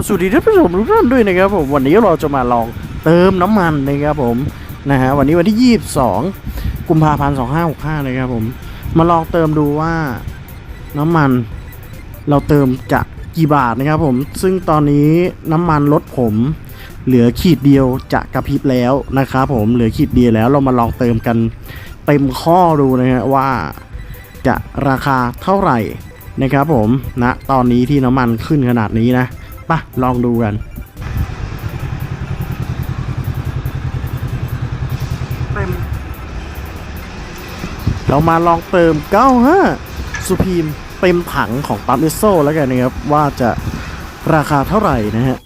บสวัสดีท่านผู้ชมทุกท่านด้วยนะครับผมวันนี้เราจะมาลองเติมน้ำมันนะครับผมนะฮะวันนี้วันที่ 22 กุมภาพันธ์ 2565นะครับผมมาลองเติมดูว่าน้ำมันเราเติมจะกี่บาทนะครับผมซึ่งตอนนี้น้ำมันรถผม เหลือขีดเดียวจะกระพริบแล้วนะครับผมเหลือขีดเดียวแล้วเรามาลองเติมกันเต็มข้อดูนะฮะว่าจะราคาเท่าไหร่นะครับผมณนะตอนนี้ที่น้ำมันขึ้นขนาดนี้นะ ปะลองดูกันเต็มเรามาลองเติม 95สุพีมเต็มถังของปั๊มเอสโซแล้วกันนะครับ ว่าจะราคาเท่าไหร่นะฮะ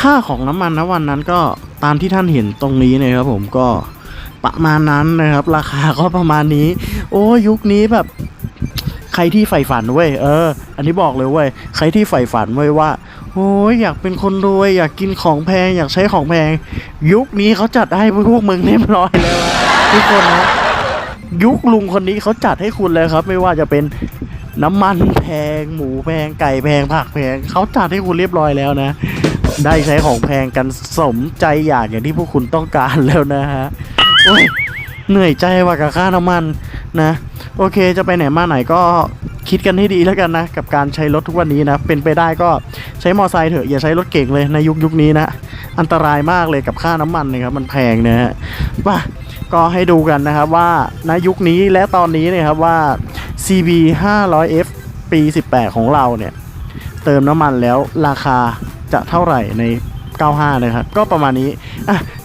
ค่าของน้ำมันนะวันนั้นก็ตามที่ท่านเห็นตรงนี้นะครับผมก็ประมาณนั้นนะครับ ราคาก็ประมาณนี้ โอ้ยุคนี้แบบ ใครที่ใฝ่ฝันเว้ยเออ อันนี้บอกเลยเว้ยใครที่ใฝ่ฝันเว้ยว่าโอ้ยอยากเป็นคนรวย อยากกินของแพง อยากใช้ของแพง ยุคนี้เขาจัดให้พวกมึงเรียบร้อยแล้วทุกคนนะยุคลุงคนนี้เขาจัดให้คุณเลยครับ ไม่ว่าจะเป็นน้ำมันแพง หมูแพงไก่แพงผักแพงเขาจัดให้คุณเรียบร้อยแล้วนะ ได้ใช้ของแพงกันสมใจอยากอย่างที่พวกคุณต้องการแล้วนะฮะเหนื่อยใจว่ากับค่าน้ำมันนะ โอเคจะไปไหนมาไหนก็คิดกันให้ดีแล้วกันนะ กับการใช้รถทุกวันนี้นะ เป็นไปได้ก็ใช้มอไซค์เถอะอย่าใช้รถเก่งเลยในยุคยุคนี้นะ อันตรายมากเลยกับค่าน้ำมันนะครับมันแพงนะฮะว่าก็ให้ดูกันนะครับว่าณยุคนี้และตอนนี้เนะครับว่า CB 500F ปี 18 ของเราเนี่ย เติมน้ำมันแล้วราคาจะเท่าไหร่ใน 95 นะครับ ก็ประมาณนี้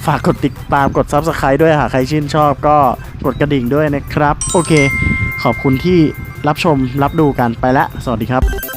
ฝากกดติดตามกด Subscribe ด้วยหากใครชื่นชอบก็กดกระดิ่งด้วยนะครับ โอเค ขอบคุณที่รับชมรับดูกันไปแล้ว สวัสดีครับ